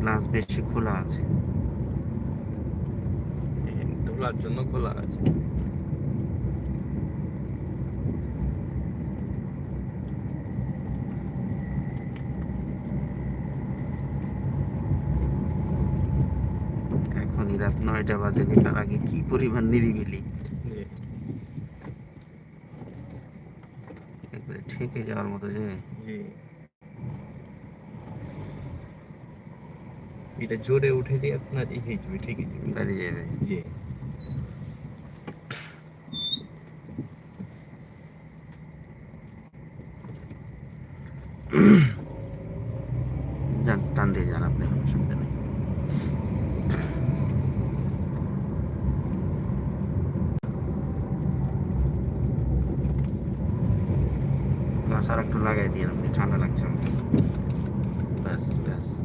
Glass বেশি খোলা আছে। ধুলার জন্য খোলা আছে। রাত নয়টা বাজে তার আগে কি পরিমাণ নিরিবিলি? ঠেকে যাওয়ার মতো যে জি। এটা জোরে উঠে দিয়ে আপনার হয়ে যাবে ঠিক আছে? বেরিয়ে যাবে। জি। যান টান দিয়ে যান আপনি অসুবিধা নেই। আর একটু লাগাই দিয়ে ঠান্ডা লাগছে আমার। ব্যাস ব্যাস।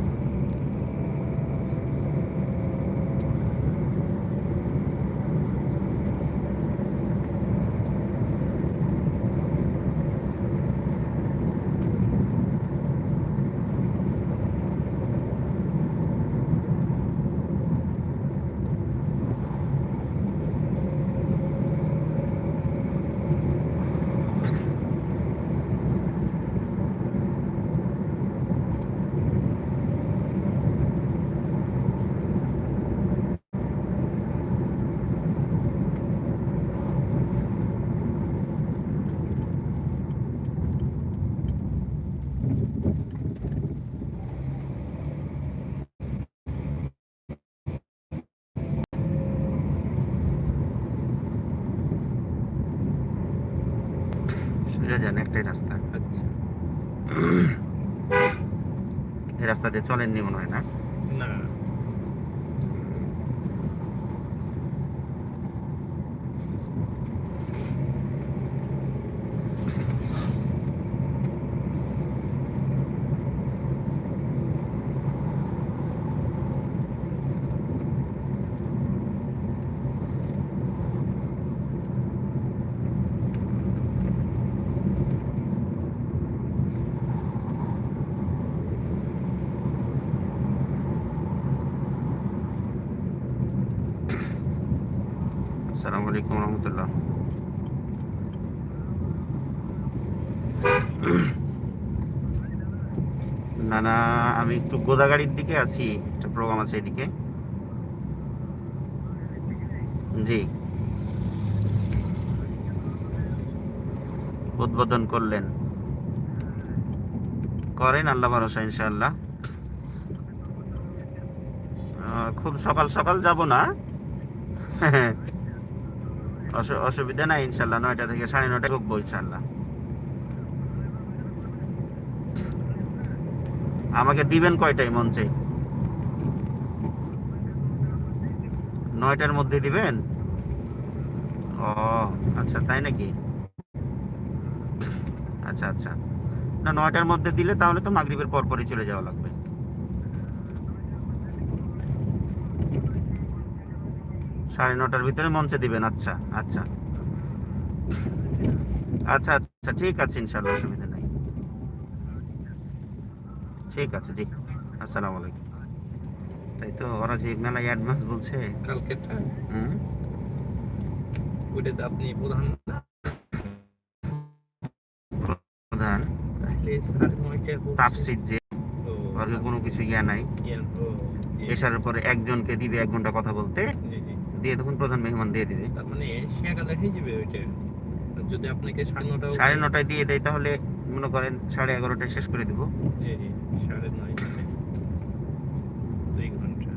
সোজা যান একটাই রাস্তা। আচ্ছা। এই রাস্তা দিয়ে চলেননি মনে হয় না? না। আসসালামু আলাইকুম রহমতুল্লাহ। না না, আমি একটু গোদাগাড়ির দিকে আছি। একটা প্রোগ্রাম আছে এদিকে। জি। উদ্বোধন করলেন। করেন আল্লাহ ভরসা, ইনশাআল্লাহ। খুব সকাল সকাল যাব না। অসুবিধা নাই, ইনশাল্লাহ নয়টা থেকে সাড়ে নয়টা ঢুকবো, ইনশাল্লাহ। আমাকে দিবেন কয়টায় মঞ্চে? নয়টার মধ্যে দিবেন? ও আচ্ছা তাই নাকি? আচ্ছা আচ্ছা। না, নয়টার মধ্যে দিলে তাহলে তো মাগরিবের পরপরই চলে যাওয়া লাগবে। সাড়ে নটার ভিতরে মঞ্চে দিবেন আচ্ছা আচ্ছা। আচ্ছা আচ্ছা ঠিক আছে ইনশাল্লাহ অসুবিধা নাই। ঠিক আছে জি আসসালামু আলাইকুম। তাই তো ওরা যে মেলায় অ্যাডভান্স বলছে। কালকেরটা হুম? ওইটাতে আপনি প্রধান প্রধান? তাহলে সাড়ে নয়টায়। তাপসিদ যে ওর কোনো কিছু ইয়া নাই। এসার পরে একজনকে দিবে এক ঘণ্টা কথা বলতে। দিয়ে তখন প্রধান মেহমান দিয়ে দিবে। তার মানে শেয়াকা দেখাই যাবে ওইটা। যদি আপনাকে সাড়ে নটা সাড়ে নটায় দিয়ে দেয় তাহলে মনে করেন সাড়ে এগারোটায় শেষ করে দিব। জি, জি, সাড়ে নয় দুই ঘণ্টা।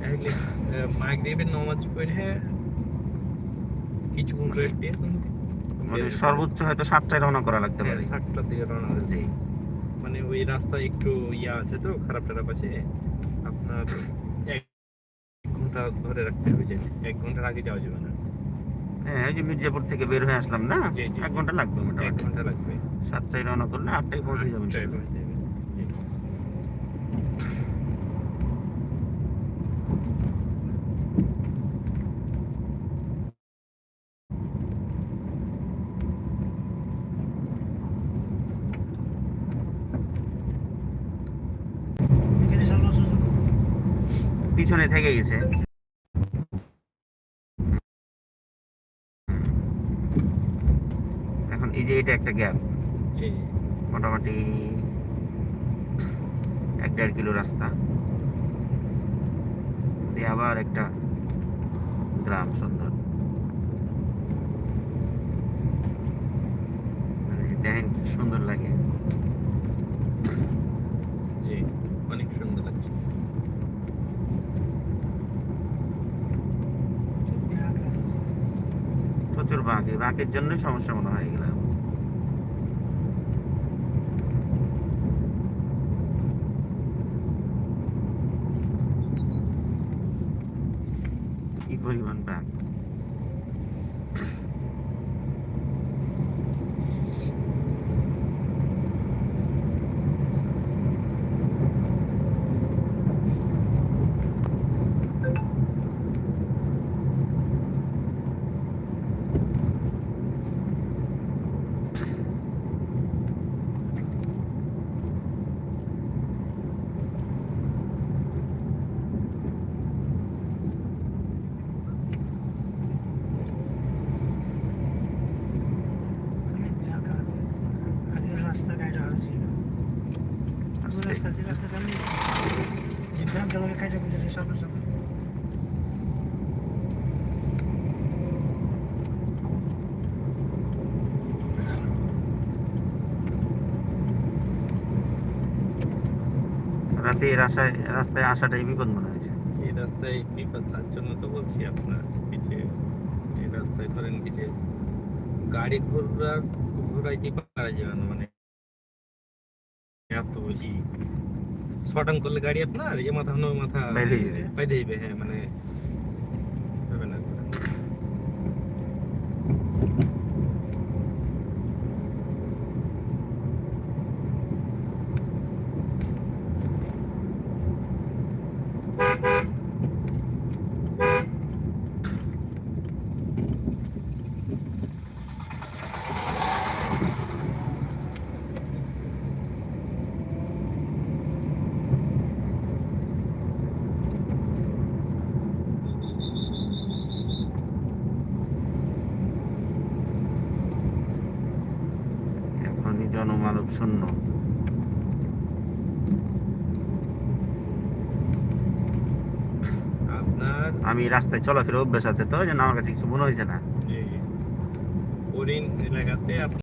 তাহলে মাগরিবের নামাজ পড়ে কিছুক্ষণ রেস্ট দিয়ে মানে সর্বোচ্চ হয়তো সাতটায় রওনা করা লাগতে হ্যাঁ, পারে। সাতটার দিকে রওনা। জি। মানে ওই রাস্তা একটু ইয়া আছে তো খারাপ টারাপ আছে আপনার এক ঘণ্টা ধরে রাখতে হবে যে এক ঘণ্টার আগে যাওয়া যাবে না। হ্যাঁ যে মির্জাপুর থেকে বের হয়ে আসলাম না। এক ঘণ্টা লাগবে এক ঘণ্টা লাগবে। সাতটায় রওনা করলে আটটায় পৌঁছে যাবেন পৌঁছে যাবে। জি। পিছনে থেকে গেছে। এখন এই যে এটা একটা গ্যাপ। মোটামুটি এক দেড় কিলো রাস্তা। দিয়ে আবার একটা গ্রাম সুন্দর। মানে দেখেন কি সুন্দর লাগে জি অনেক সুন্দর লাগছে জন্য জন্যই সমস্যা মনে হয় এগুলা। কি পরিমাণ বাঁক রাতে এই রাস্তায় রাস্তায় আসাটাই বিপদ মনে হয়েছে। এই রাস্তায় বিপদ তার জন্য তো বলছি আপনার এই যে এই রাস্তায় ধরেন কি যে গাড়ি ঘোরার ঘোরাইতে পারা যাবে না মানে এত ই শটাং করলে গাড়ি আপনার এ মাথা হলো মাথা বাইরে যাবে। বাইরে যাবে হ্যাঁ মানে হবে না এখনই মানব শূন্য আপনার আমি রাস্তায় চলাফেরা অভ্যাস আছে তো যেন আমার কাছে কিছু মনে হয়েছে না। হরিণ এলাকাতে